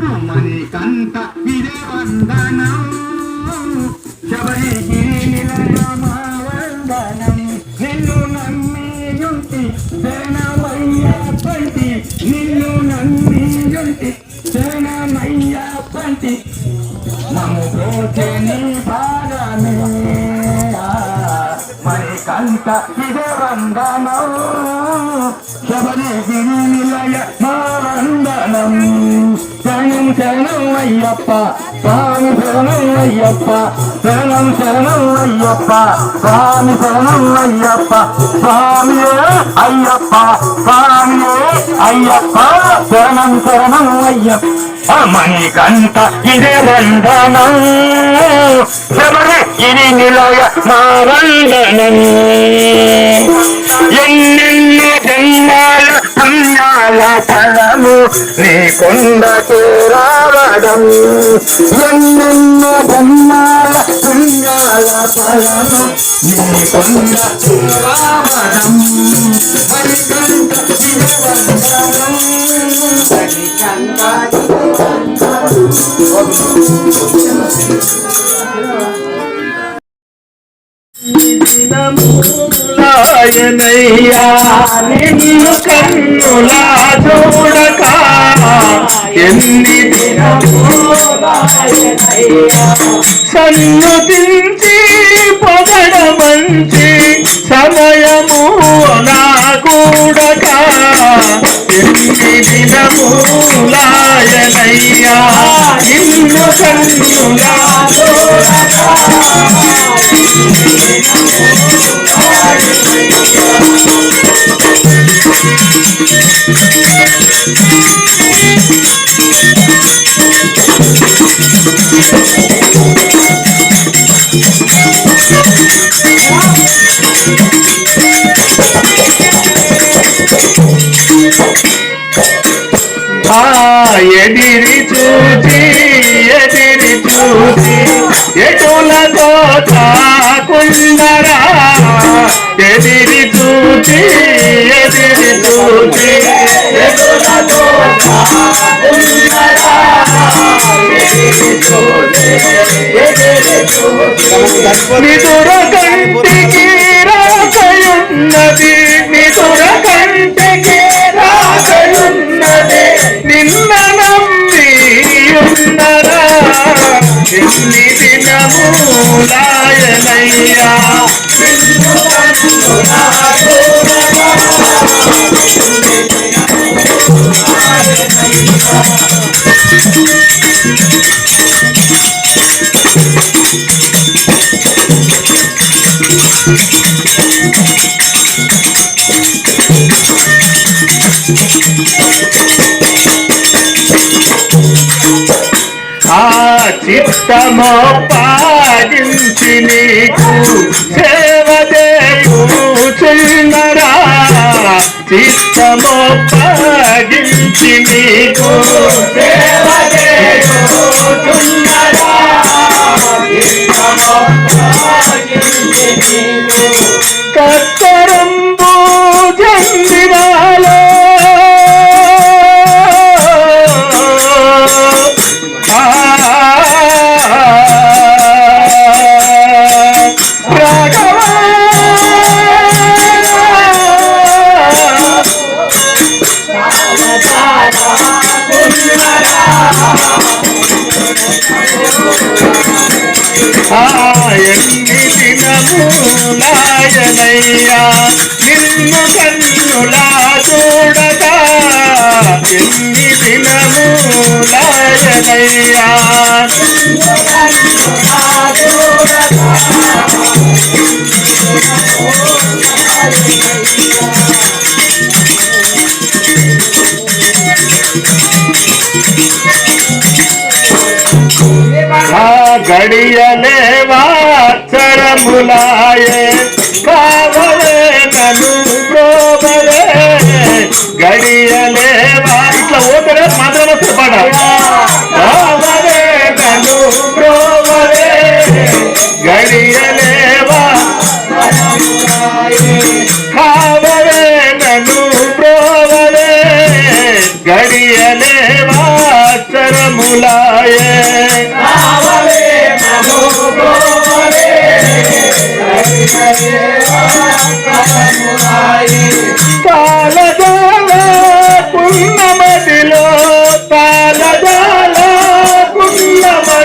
మణికంఠ ఇదే వందనం శబరిగిరి నిలయమా వందనం నిన్ను నమ్మియుంటి జనమయ్య పంటి నిన్ను నమ్మియుంటి శరణమయ్యప్పంటి మము ప్రోచే నీ భాగమే మణికంఠ ఇదే వందనం శబరిగిరి నిలయ మా వందనం சரணம் ஐயப்பா. சாமி சரணம் ஐயப்பா. சரணம் சரணம் ஐயப்பா. சாமி சரணம் ஐயப்பா. சாமியே ஐயப்பா. சாமியே ஐயப்பா. சரணம் சரணம் ஐயப்பா. மணிகண்ட இதே ரந்தனம். சபர இனி நிலைய மாறந்தனன் என்னென்ன ஜென்மால ఎన్నెన్నో ఫలము నీ కొండకు రావడం. ఎన్నెన్నో బొమ్మాల పుణ్యాల ఫలము నీ కొండకు రావడం. నిన్ను కన్న దినములాయనయ్యా చూడక ఎన్ని దినములాయనయ్యా సన్నుతించి పొగడ మంచి సమయము నా కూడక ఎన్ని దినములాయనయ్యా నిన్ను కన్నులా చూడక ఎదిరి చూచి ఎదిరి చూచి ఎటులతో తాకుందరా ఎదిరి చూచి ఎదిరి చూచి ఎటులతో కంటికి రాకయున్నది నిదుర కంటికి రాకయున్నది నిన్న నమ్మి ఉన్నరా ఎన్ని దినములాయనయ్యా. నిన్ను చిత్తమో పాటించి నీకు సేవ దేవుడు చిన్నరా. చిత్త చిత్తమో పాటించి నీకు దేవా ఎన్ని దినములాయనయ్యా నిన్ను కన్నులా చూడగా ఎన్ని దినములాయనయ్యా గడియలే వాచరములాయే కావలే నన్ను బ్రోబలే ఇట్లా మాత్రమే పాట.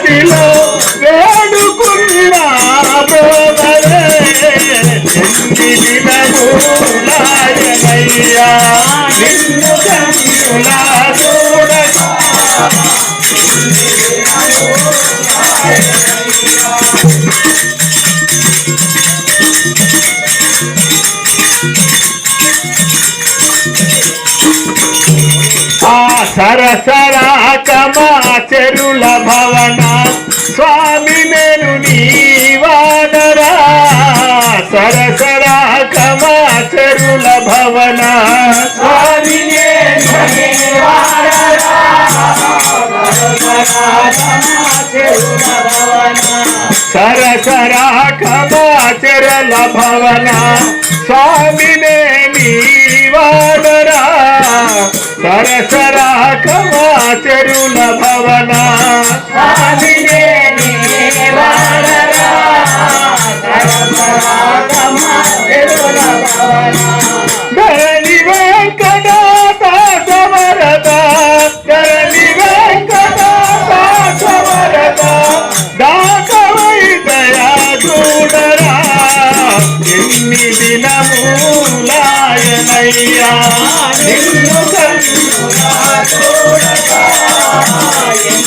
పున్నమదిలో వేడుకున్నా బ్రోవరే ఎన్ని దినములాయనయ్యా. నిన్ను కన్నులా భవన స్వామి నేను నీవానరా సరసరా కమాచెరుల భవన. స్వామి సరసరా కమాచెరల భవన. స్వామినే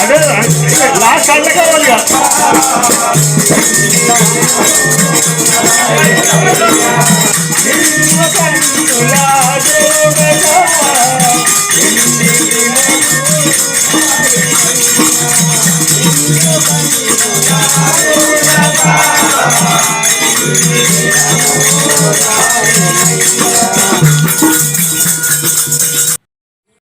అదే లాస్ట్ అంటే కావాలి ఆ